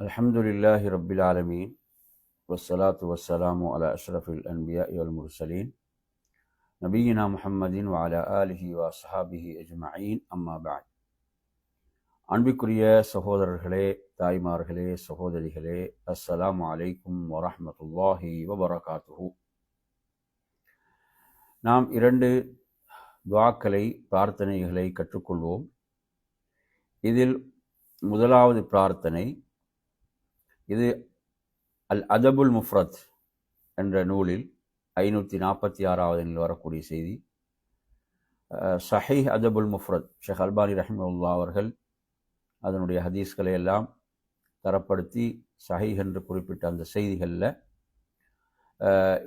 الحمد لله رب العالمين والصلاة والسلام على أشرف الأنبياء والمرسلين نبينا محمد وعلى آله وأصحابه أجمعين أما بعد அன்பிற்குரிய சகோதரர்களே தாய்மார்களே சகோதரிகளே அஸ்ஸலாமு அலைக்கும் வரஹ்மத்துல்லாஹி வபரகாத்துஹு நாம் இரண்டு துவாக்களை பிரார்த்தனைகளை கற்றுக்கொள்வோம் இதில் முதலாவது பிரார்த்தனை இது அல் அதபுல் முஃப்ரத் என்ற நூலில் ஐநூற்றி நாற்பத்தி ஆறாவது நிலையில் வரக்கூடிய செய்தி. சஹீஹ் அதபுல் முஃப்ரத் ஷேக் அல்பானி ரஹிமுல்லா அவர்கள் அதனுடைய ஹதீஸ்களை எல்லாம் தரப்படுத்தி சஹீஹ் என்று குறிப்பிட்ட அந்த செய்திகளில்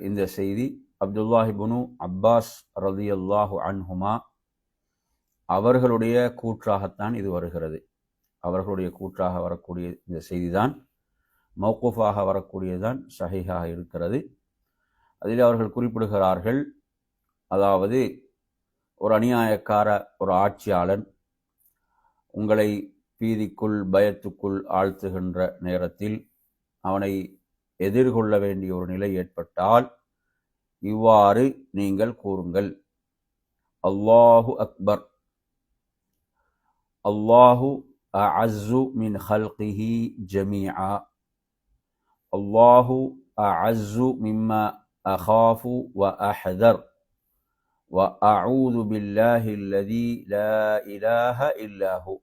இந்த செய்தி அப்துல்லாஹிபுனு அப்பாஸ் ரதி அல்லாஹு அன்ஹுமா அவர்களுடைய கூற்றாகத்தான் இது வருகிறது. அவர்களுடைய கூற்றாக வரக்கூடிய இந்த செய்திதான். மௌக்கூஃபாக வரக்கூடியதுதான் சஹீஹாக இருக்கிறது. அதில் அவர்கள் குறிப்பிடுகிறார்கள் அதாவது ஒரு அநியாயக்கார ஒரு ஆட்சியாளன் உங்களை பீதிக்குள் பயத்துக்குள் ஆழ்த்துகின்ற நேரத்தில் அவனை எதிர்கொள்ள வேண்டிய ஒரு நிலை ஏற்பட்டால் இவ்வாறு நீங்கள் கூறுங்கள். அல்லாஹு அக்பர். அல்லாஹு அஸ்ஸு மின் ஹல்கிஹி ஜமீஆ. الله أعز مما أخاف وأحذر وأعوذ بالله الذي لا إله إلا هو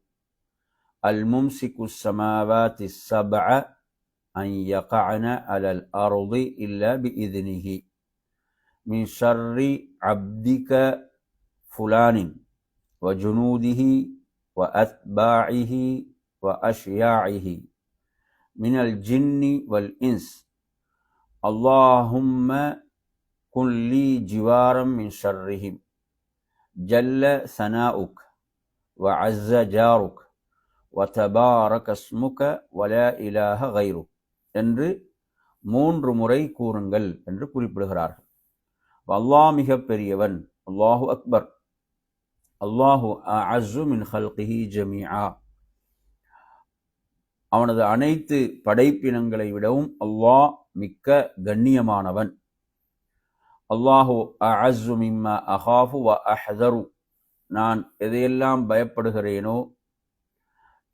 الممسك السماوات السبع أن يقعن على الأرض إلا بإذنه من شر عبدك فلان وجنوده وأتباعه وأشياعه. من الجن والإنس اللهم كن لي جوارا من شرهم جل ثناؤك وعز جارك وتبارك اسمك ولا إله غيرك என்று மூன்று முறை கூறுங்கள் என்று குறிப்பிடுகிறார்கள் அல்லாஹ் மிக பெரியவன் அல்லாஹு அக்பர் அல்லாஹு அஸ்ஸு மின் ஹல்கிஹி ஜமீஆ அவனது அனைத்து படைப்பினங்களை விடவும் அல்லாஹ் மிக்க கண்ணியமானவன். அல்லாஹு அஸ்ஸு மிம்ம அஹாஃபு வ அஹதரு. நான் எதையெல்லாம் பயப்படுகிறேனோ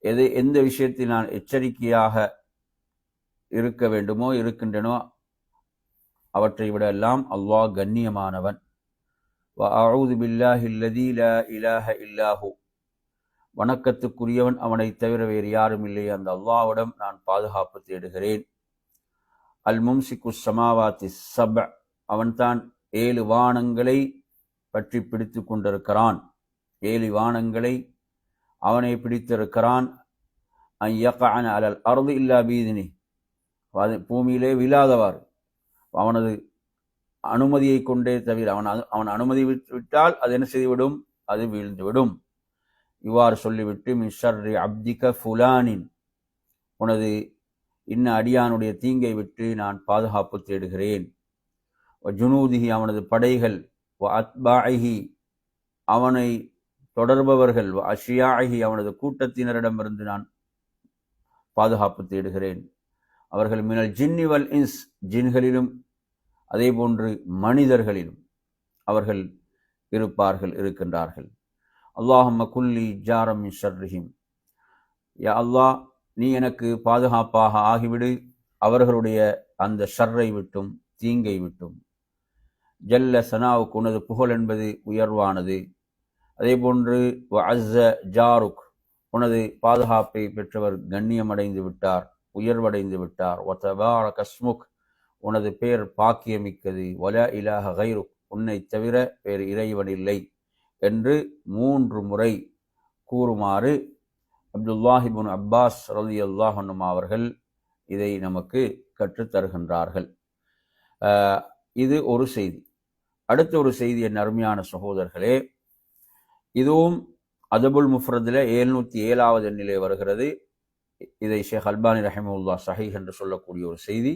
எது எந்த விஷயத்தில் நான் எச்சரிக்கையாக இருக்க வேண்டுமோ இருக்கின்றனோ அவற்றை விட எல்லாம் அல்லாஹ் கண்ணியமானவன். வ பில்லாஹி அல்லதி லா இலாஹ இல்லாஹு வணக்கத்துக்குரியவன் அவனைத் தவிர வேறு யாரும் இல்லை. அந்த அல்லாவிடம் நான் பாதுகாப்பு தேடுகிறேன். அல் மும்சிக்கு சமாவாத்தி சப அவன்தான் ஏழு வானங்களை பற்றி பிடித்து கொண்டிருக்கிறான். ஏழு வானங்களை அவனை பிடித்திருக்கிறான். ஐயக்கான அலல் அறுது இல்லா பீதினி. பூமியிலே விழாதவாறு. அவனது அனுமதியை கொண்டே தவிர அவன் அவன் அனுமதி விட்டால் அது என்ன செய்துவிடும்? அது வீழ்ந்துவிடும். இவ்வாறு சொல்லிவிட்டு மிஷர்ரி அப்திக ஃபுலானின். உனது இன்ன அடியானுடைய தீங்கை விட்டு நான் பாதுகாப்பு தேடுகிறேன். ஜுனூதிஹி அவனது படைகள் அத்பாஹி அவனை தொடர்பவர்கள் அஷியாகி அவனது கூட்டத்தினரிடமிருந்து நான் பாதுகாப்பு தேடுகிறேன். அவர்கள் மினல் ஜின்னிவல் இன்ஸ் ஜின்களிலும் அதே போன்று மனிதர்களிலும் அவர்கள் இருப்பார்கள் இருக்கின்றார்கள். அல்லாஹம்ம குல்லி ஜாரம் ஷர்ரிஹிம். யா அல்லாஹ் நீ எனக்கு பாதுகாப்பாக ஆகிவிடு. அவர்களுடைய அந்த ஷர்ரை விட்டும் தீங்கை விட்டும். ஜல்ல சனாவுக்கு உனது புகழ் என்பது உயர்வானது. அதே போன்று அஸ்ஸ ஜாருக் உனது பாதுகாப்பை பெற்றவர் கண்ணியமடைந்து விட்டார் உயர்வடைந்து விட்டார். ஒத்தபார கஸ்முக் உனது பேர் பாக்கியமிக்கது. வல இலாக கைருக் உன்னை தவிர வேறு இறைவன் இல்லை. என்று மூன்று முறை கூறுமாறு அப்துல்லாஹிபுன் அப்பாஸ் ரலி அல்லாஹனும் அவர்கள் இதை நமக்கு கற்றுத்தருகின்றார்கள் இது ஒரு செய்தி. அடுத்த ஒரு செய்தி என் அருமையான சகோதரர்களே இதுவும் அதபுல் முஃப்ரதில் எழுநூற்றி ஏழாவது எண்ணிலே வருகிறது. இதை ஷேக் அல்பானி ரஹிமுல்லா சஹீஹ் என்று சொல்லக்கூடிய ஒரு செய்தி.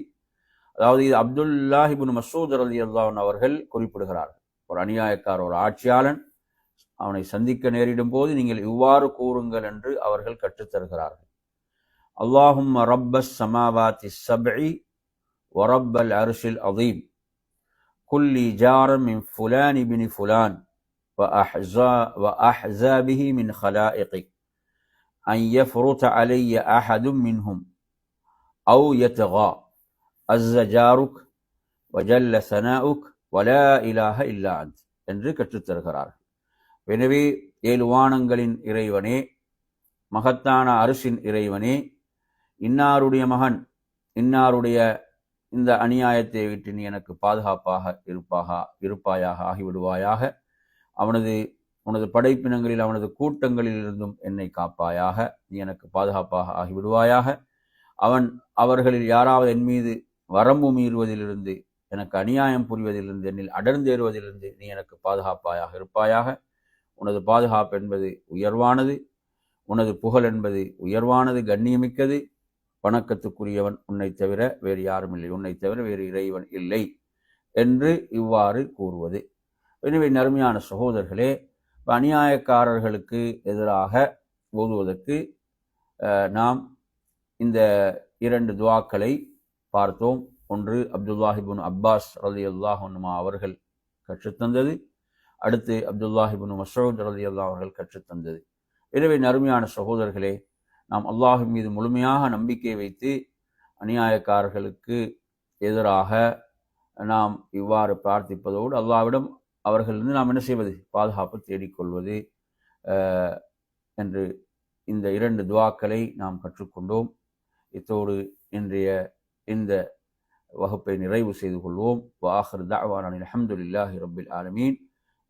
அதாவது இது அப்துல்லாஹிபுன் மசூத் அலி அல்லாஹன் அவர்கள் குறிப்பிடுகிறார்கள். ஒரு அநியாயக்கார ஒரு ஆட்சியாளன் அவனை சந்திக்க நேரிடும் போது நீங்கள் இவ்வாறு கூறுங்கள் என்று அவர்கள் கற்றுத்தருகிறார்கள் اللهم رب السماوات السبع ورب العرش العظيم كل جار من فلان بن فلان وأحزا وأحزابه من خلائقك أن يفرط علي أحد منهم أو يتغى عز جارك وجل ثناؤك ولا إله إلا أنت என்று கற்றுத்தருகிறார் எனவே ஏழு வானங்களின் இறைவனே மகத்தான அரசின் இறைவனே இன்னாருடைய மகன் இன்னாருடைய இந்த அநியாயத்தை விட்டு நீ எனக்கு பாதுகாப்பாக இருப்பாக இருப்பாயாக ஆகிவிடுவாயாக. அவனது உனது படைப்பினங்களில் அவனது கூட்டங்களில் இருந்தும் என்னை காப்பாயாக நீ எனக்கு பாதுகாப்பாக ஆகிவிடுவாயாக. அவன் அவர்களில் யாராவது என் மீது வரம்பு மீறுவதிலிருந்து எனக்கு அநியாயம் புரிவதிலிருந்து என்னில் அடர்ந்தேறுவதிலிருந்து நீ எனக்கு பாதுகாப்பாயாக இருப்பாயாக. உனது பாதுகாப்பு என்பது உயர்வானது உனது புகழ் என்பது உயர்வானது கண்ணியமிக்கது. வணக்கத்துக்குரியவன் உன்னை தவிர வேறு யாரும் இல்லை. உன்னை தவிர வேறு இறைவன் இல்லை என்று இவ்வாறு கூறுவது. எனவே நறுமையான சகோதரர்களே அநியாயக்காரர்களுக்கு எதிராக ஓதுவதற்கு நாம் இந்த இரண்டு துவாக்களை பார்த்தோம். ஒன்று அப்துல்லாஹிபுன் அப்பாஸ் ரலி அல்லாஹுமா அவர்கள் கற்றுத்தந்தது. அடுத்து அப்துல்லாஹிபின் மசூத் அலி அல்லா அவர்கள் கற்றுத்தந்தது. எனவே நறுமையான சகோதரர்களே நாம் அல்லாஹின் மீது முழுமையாக நம்பிக்கை வைத்து அநியாயக்காரர்களுக்கு எதிராக நாம் இவ்வாறு பிரார்த்திப்பதோடு அல்லாவிடம் அவர்களிருந்து நாம் என்ன செய்வது? பாதுகாப்பு தேடிக்கொள்வது என்று இந்த இரண்டு துவாக்களை நாம் கற்றுக்கொண்டோம். இத்தோடு இன்றைய இந்த வகுப்பை நிறைவு செய்து கொள்வோம். வாஹர் தாவான் அலமதுல்லாஹி ரபில் ஆலமீன்.